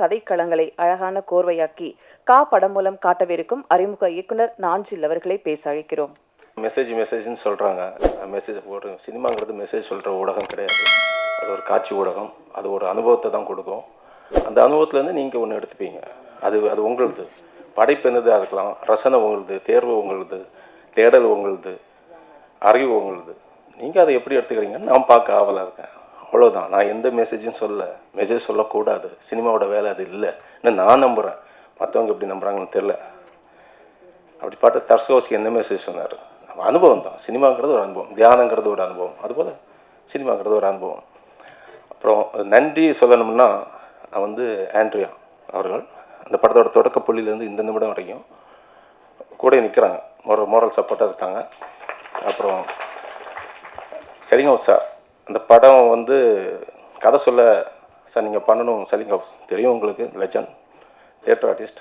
கதைக்களங்களை அழகான கோர்வையாக்கி கா படம் மூலம் காட்டவிருக்கும் அறிமுக இயக்குனர் நாஞ்சில் அவர்களை பேச அழைக்கிறோம். மெசேஜ் மெசேஜ்னு சொல்கிறாங்க மெசேஜ் ஒரு சினிமாங்கிறது மெசேஜ் சொல்கிற ஊடகம் கிடையாது. அது ஒரு காட்சி ஊடகம். அது ஒரு அனுபவத்தை தான் கொடுக்கும். அந்த அனுபவத்துலேருந்து நீங்கள் ஒன்று எடுத்துப்பீங்க. அது அது உங்களுது. படைப்பு என்னதாக இருக்கலாம் ரசனை உங்களுது தேர்வு உங்களுது தேடல் உங்களுது அறிவு உங்களுது. நீங்கள் அதை எப்படி எடுத்துக்கிறீங்கன்னு நான் பார்க்க ஆவலாக இருக்கேன். அவ்வளோதான் நான் எந்த மெசேஜும் சொல்ல மெசேஜ் சொல்லக்கூடாது. சினிமாவோட வேலை அது இல்லை. நான் நம்புகிறேன் மற்றவங்க எப்படி நம்புகிறாங்கன்னு தெரில அப்படி பார்த்து தர்சோஸ்கி என்ன மெசேஜ் சொன்னார்? அனுபவம் தான். சினிமாங்கிறது ஒரு அனுபவம். தியானங்கிறது ஒரு அனுபவம். அதுபோல் சினிமாங்கிறது ஒரு அனுபவம். அப்புறம் நன்றி சொல்லணும்னா நான் வந்து ஆண்ட்ரியா அவர்கள் அந்த படத்தோட தொடக்க புள்ளியிலேருந்து இந்த நிமிடம் வரைக்கும் கூட நிற்கிறாங்க மொர மோரல் சப்போர்ட்டாக இருக்காங்க. அப்புறம் சரிங்க சார். அந்த படம் வந்து கதை சொல்ல சார் நீங்கள் பண்ணணும். செலிங் தெரியும் உங்களுக்கு லெஜண்ட் தியேட்டர் ஆர்டிஸ்ட்